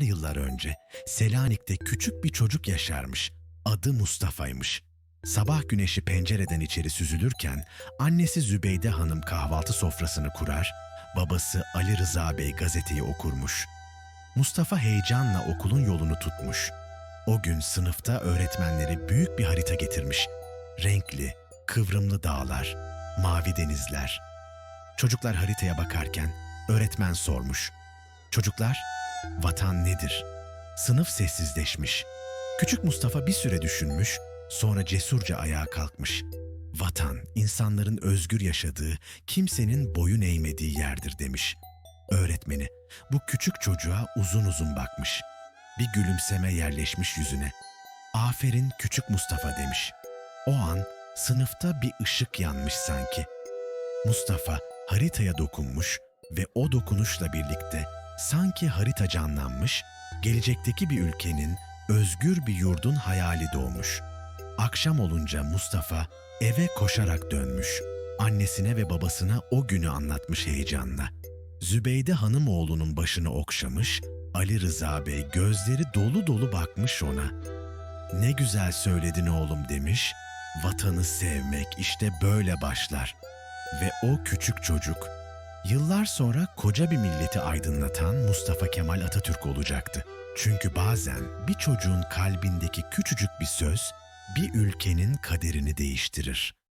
yıllar yıllar önce Selanik'te küçük bir çocuk yaşarmış. Adı Mustafa'ymış. Sabah güneşi pencereden içeri süzülürken annesi Zübeyde Hanım kahvaltı sofrasını kurar, babası Ali Rıza Bey gazeteyi okurmuş. Mustafa heyecanla okulun yolunu tutmuş. O gün sınıfta öğretmenleri büyük bir harita getirmiş. Renkli, kıvrımlı dağlar, mavi denizler. Çocuklar haritaya bakarken öğretmen sormuş. Çocuklar, vatan nedir? Sınıf sessizleşmiş. Küçük Mustafa bir süre düşünmüş, sonra cesurca ayağa kalkmış. Vatan, insanların özgür yaşadığı, kimsenin boyun eğmediği yerdir demiş. Öğretmeni, bu küçük çocuğa uzun uzun bakmış. Bir gülümseme yerleşmiş yüzüne. Aferin küçük Mustafa demiş. O an sınıfta bir ışık yanmış sanki. Mustafa haritaya dokunmuş ve o dokunuşla birlikte sanki harita canlanmış, gelecekteki bir ülkenin, özgür bir yurdun hayali doğmuş. Akşam olunca Mustafa eve koşarak dönmüş. Annesine ve babasına o günü anlatmış heyecanla. Zübeyde hanım oğlunun başını okşamış, Ali Rıza Bey gözleri dolu dolu bakmış ona. Ne güzel söyledin oğlum demiş, vatanı sevmek işte böyle başlar. Ve o küçük çocuk, yıllar sonra koca bir milleti aydınlatan Mustafa Kemal Atatürk olacaktı. Çünkü bazen bir çocuğun kalbindeki küçücük bir söz, bir ülkenin kaderini değiştirir.